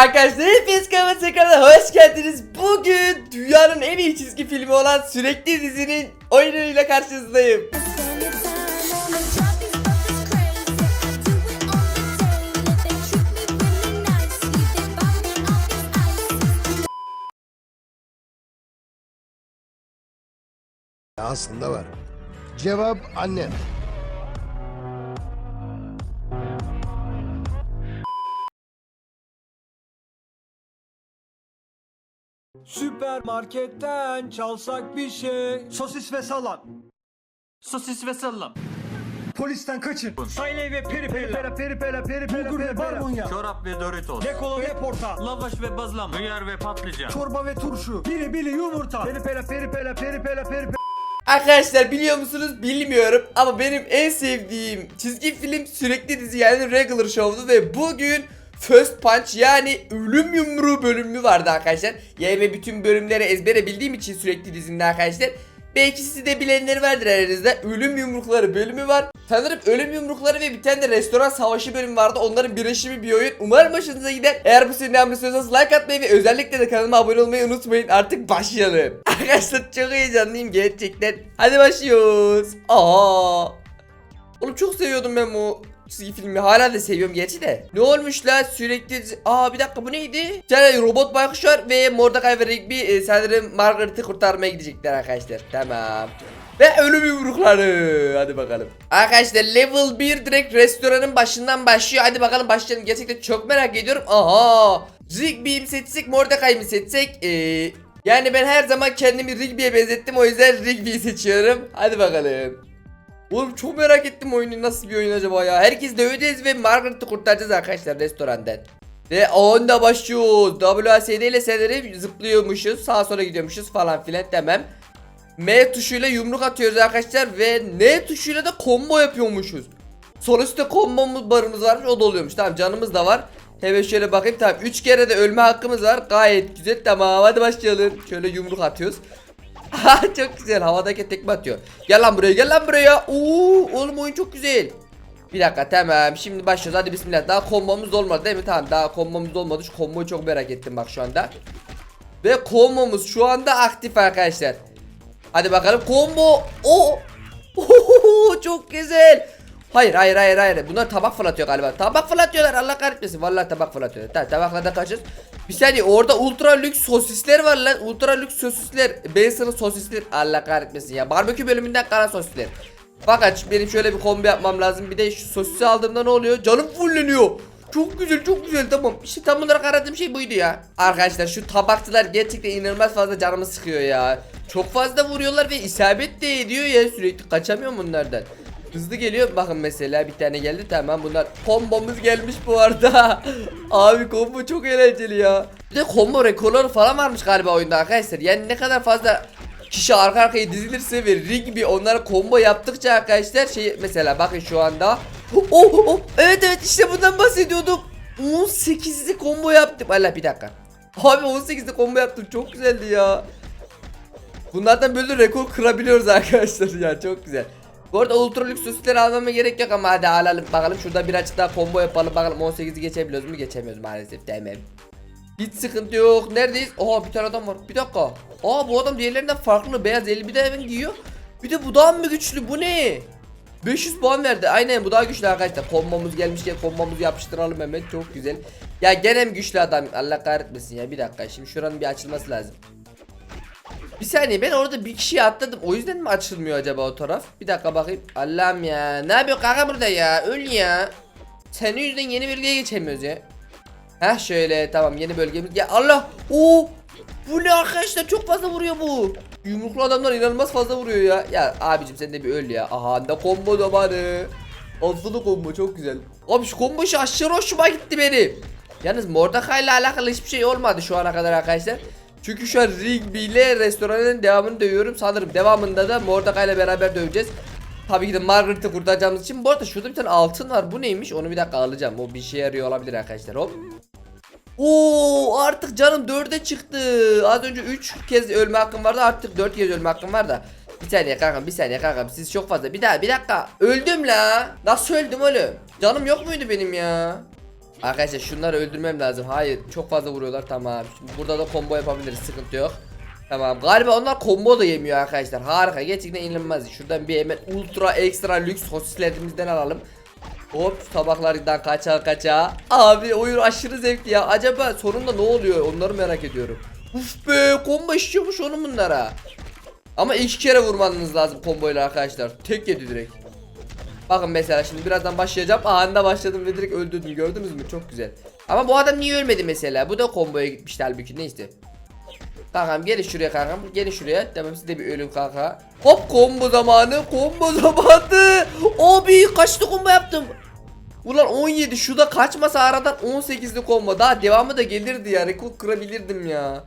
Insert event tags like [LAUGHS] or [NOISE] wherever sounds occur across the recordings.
Arkadaşlar hepiniz kanalıma tekrardan hoş geldiniz. Bugün dünyanın en iyi çizgi filmi olan Sürekli dizinin oyunuyla karşınızdayım. Spend your time on Süpermarketten çalsak bir şey. Sosis ve salam. Sosis ve salam. Polisten kaçın. Sayle ve peri peri peri peri peri peri peri Bulgur ve barbunya. Çorap ve Doritos. Kekola ve porta. Lavaş ve bazlama. Hıyar ve patlıcan. Çorba ve turşu. Biri biri yumurta. Peri peri peri peri peri peri peri Arkadaşlar biliyor musunuz bilmiyorum ama benim en sevdiğim çizgi film sürekli dizi yani Regular Show'du ve bugün First Punch yani ölüm yumruğu bölümü vardı arkadaşlar. Ve bütün bölümleri ezbere bildiğim için sürekli dizimde arkadaşlar. Belki siz de bilenleri vardır aranızda. Ölüm yumrukları bölümü var. Sanırım ölüm yumrukları ve bir tane de restoran savaşı bölümü vardı. Onların birleşimi bir oyun. Umarım hoşunuza gider. Eğer bu serinin devamını like atmayı ve özellikle de kanalıma abone olmayı unutmayın. Artık başlayalım. [LAUGHS] Arkadaşlar çok heyecanlıyım gerçekten. Hadi başlıyoruz. Aa. Oğlum çok seviyordum ben bu çizgi filmi. Hala da seviyorum gerçi de. Ne olmuş la sürekli... Aa bir dakika bu neydi? Tane robot baykuşlar ve Mordecai ve Rigby e, sanırım Margaret'ı kurtarmaya gidecekler arkadaşlar. Tamam. Ve ölüm yumrukları. Hadi bakalım. Arkadaşlar level 1 direkt restoranın başından başlıyor. Hadi bakalım başlayalım. Gerçekten çok merak ediyorum. Aha. Rigby'yi mi seçsek Mordecai'yi mi seçsek? Ee, yani ben her zaman kendimi Rigby'ye benzettim. O yüzden Rigby'yi seçiyorum. Hadi bakalım. Oğlum çok merak ettim oyunu nasıl bir oyun acaba ya. Herkes döveceğiz ve Margaret'ı kurtaracağız arkadaşlar restorandan. Ve onda başlıyoruz. WASD ile senleri zıplıyormuşuz. Sağa sola gidiyormuşuz falan filan demem. M tuşuyla yumruk atıyoruz arkadaşlar ve N tuşuyla da combo yapıyormuşuz. Sol üstte kombomuz barımız varmış o da oluyormuş. Tamam canımız da var. Hemen şöyle bakayım tamam 3 kere de ölme hakkımız var. Gayet güzel tamam hadi başlayalım. Şöyle yumruk atıyoruz. [LAUGHS] Çok güzel havadaki tekme atıyor. Gel lan buraya gel lan buraya. Oo oğlum oyun çok güzel. Bir dakika tamam şimdi başlıyoruz hadi bismillah. Daha kombomuz da olmadı değil mi? Tamam daha kombomuz da olmadı. Şu komboyu çok merak ettim bak şu anda. Ve kombomuz şu anda aktif arkadaşlar. Hadi bakalım combo. O. Ohohoho, çok güzel. Hayır hayır hayır hayır. Bunlar tabak fırlatıyor galiba. Tabak fırlatıyorlar Allah kahretmesin. Vallahi tabak fırlatıyorlar. Tamam tabakla kaçırız. Bir saniye orada ultra lüks sosisler var lan. Ultra lüks sosisler. Bason'ın sosisler. Allah kahretmesin ya. Barbekü bölümünden kara sosisler. Fakat benim şöyle bir kombi yapmam lazım. Bir de şu sosisi aldığımda ne oluyor? Canım fulleniyor. Çok güzel çok güzel tamam. İşte tam olarak aradığım şey buydu ya. Arkadaşlar şu tabakçılar gerçekten inanılmaz fazla canımı sıkıyor ya. Çok fazla vuruyorlar ve isabet de ediyor ya sürekli kaçamıyorum bunlardan. Hızlı geliyor. Bakın mesela bir tane geldi. Tamam bunlar kombomuz gelmiş bu arada. [LAUGHS] Abi combo çok eğlenceli ya. Bir de combo rekorları falan varmış galiba oyunda arkadaşlar. Yani ne kadar fazla kişi arka arkaya dizilirse ve Rigby onlara combo yaptıkça arkadaşlar şey mesela bakın şu anda. Oh, oh, oh, evet evet işte bundan bahsediyordum 18'li combo yaptım Allah bir dakika. Abi 18'li combo yaptım çok güzeldi ya. Bunlardan böyle rekor kırabiliyoruz arkadaşlar. [LAUGHS] Ya çok güzel. Bu arada ultra lüks süsleri almama gerek yok ama hadi alalım bakalım şurada bir açık daha combo yapalım bakalım 18'i geçebiliyoruz mu geçemiyoruz maalesef tamam. Hiç sıkıntı yok neredeyiz? Oha bir tane adam var bir dakika. Aa bu adam diğerlerinden farklı beyaz elbise hemen giyiyor. Bir de bu daha mı güçlü bu ne? 500 puan verdi. Aynen bu daha güçlü arkadaşlar. Kombomuz gelmişken kombomuzu yapıştıralım hemen. Çok güzel. Ya gene mi güçlü adam? Allah kahretmesin ya. Bir dakika. Şimdi şuranın bir açılması lazım. Bir saniye ben orada bir kişiyi atladım. O yüzden mi açılmıyor acaba o taraf? Bir dakika bakayım. Allah'ım ya. Ne yapıyor kanka burada ya? Öl ya. Senin yüzünden yeni bölgeye geçemiyoruz ya. Heh şöyle tamam yeni bölgemiz. Ya Allah. Oo. Bu ne arkadaşlar çok fazla vuruyor bu. Yumruklu adamlar inanılmaz fazla vuruyor ya. Ya abicim sen de bir öl ya. Aha da combo zamanı. Aslı combo çok güzel. Abi şu combo işi aşırı hoşuma gitti benim. Yalnız Mordecai ile alakalı hiçbir şey olmadı şu ana kadar arkadaşlar. Çünkü şu an Rigby ile restoranın devamını dövüyorum. Sanırım devamında da Mordecai ile beraber döveceğiz. Tabii ki de Margaret'ı kurtaracağımız için. Bu arada şurada bir tane altın var. Bu neymiş? Onu bir dakika alacağım. O bir şey yarıyor olabilir arkadaşlar. Hop. Oo artık canım 4'e çıktı. Az önce 3 kez ölme hakkım vardı. Artık 4 kez ölme hakkım var da. Bir saniye kankam bir saniye kankam siz çok fazla bir daha bir dakika öldüm la nasıl öldüm oğlum canım yok muydu benim ya Arkadaşlar şunları öldürmem lazım. Hayır çok fazla vuruyorlar tamam. Şimdi burada da combo yapabiliriz sıkıntı yok. Tamam galiba onlar combo da yemiyor arkadaşlar. Harika gerçekten inanılmaz. Şuradan bir hemen ultra ekstra lüks sosislerimizden alalım. Hop tabaklardan kaça kaça. Abi oyun aşırı zevkli ya. Acaba sonunda ne oluyor onları merak ediyorum. Uf be combo işiyormuş onun bunlara. Ama iki kere vurmanız lazım komboyla arkadaşlar. Tek yedi direkt. Bakın mesela şimdi birazdan başlayacağım. Anında başladım ve direkt öldürdüm. Gördünüz mü? Çok güzel. Ama bu adam niye ölmedi mesela? Bu da komboya gitmişti halbuki. Neyse. Kankam gelin şuraya kankam. Gelin şuraya. Tamam siz de bir ölün kanka. Hop combo zamanı. Combo [LAUGHS] zamanı. Abi kaçtı combo yaptım. Ulan 17 şu da kaçmasa aradan 18'li combo. Daha devamı da gelirdi ya. Rekor kırabilirdim ya.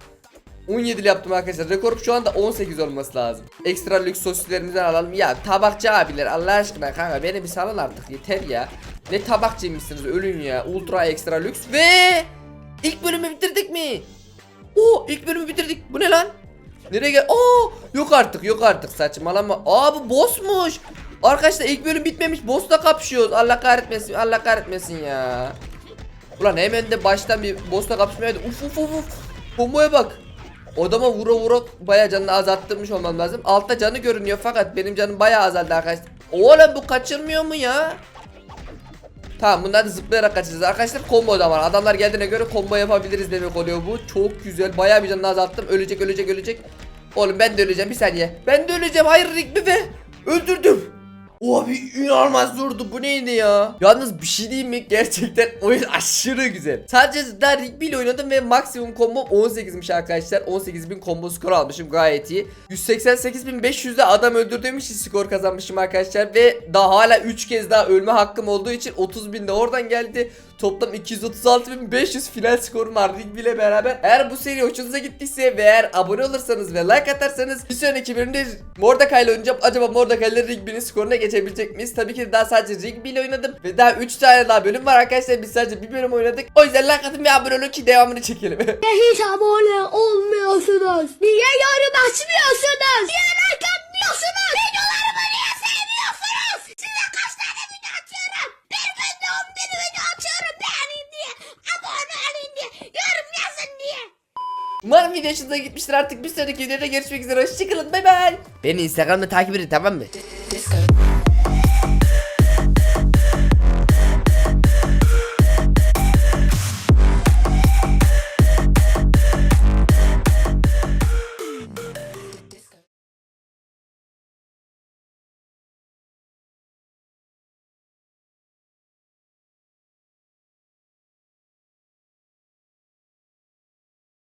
17'li yaptım arkadaşlar. Rekorum şu anda 18 olması lazım. Ekstra lüks sosislerimizden alalım. Ya tabakçı abiler Allah aşkına kanka beni bir salın artık yeter ya. Ne tabakçıymışsınız ölün ya. Ultra ekstra lüks ve ilk bölümü bitirdik mi? Oo ilk bölümü bitirdik. Bu ne lan? Nereye gel? Aa yok artık yok artık saçmalama. Aa bu bossmuş. Arkadaşlar ilk bölüm bitmemiş. Boss'la kapışıyoruz. Allah kahretmesin. Allah kahretmesin ya. Ulan hemen de baştan bir boss'la kapışmaya uf uf uf uf. Komboya bak. Odama vura vura bayağı canını azalttırmış olmam lazım. Altta canı görünüyor fakat benim canım bayağı azaldı arkadaşlar. Oğlum bu kaçırmıyor mu ya? Tamam bunları zıplayarak kaçacağız arkadaşlar combo da var. Adamlar geldiğine göre combo yapabiliriz demek oluyor bu. Çok güzel. Bayağı bir canını azalttım. Ölecek ölecek ölecek. Oğlum ben de öleceğim. Bir saniye. Ben de öleceğim. Hayır Rigby be. Öldürdüm Abi inanılmaz durdu bu neydi ya? Yalnız bir şey diyeyim mi? Gerçekten oyun [LAUGHS] aşırı güzel. Sadece daha Rigby ile oynadım ve maksimum combo 18'miş arkadaşlar. 18.000 combo skor almışım. Gayet iyi. 188.500'de adam öldürdüğüm için skor kazanmışım arkadaşlar. Ve daha hala 3 kez daha ölme hakkım olduğu için 30.000 de oradan geldi Toplam 236.500 final skorum var Rigby ile beraber Eğer bu seri hoşunuza gittiyse ve eğer abone olursanız ve like atarsanız Bir sonraki bölümde Mordecai ile oynayacağım Acaba Mordecai ile Rigby'nin skoruna geçebilecek miyiz? Tabii ki daha sadece Rigby ile oynadım Ve daha 3 tane daha bölüm var arkadaşlar Biz sadece bir bölüm oynadık O yüzden like atın ve abone olun ki devamını çekelim [LAUGHS] Hiç abone olmuyorsunuz. Niye yorum açmıyorsunuz? Niye Umarım video hoşunuza gitmiştir artık bir sonraki videoda görüşmek üzere Hoşçakalın bay bay Beni instagramda takip edin tamam mı? Disco.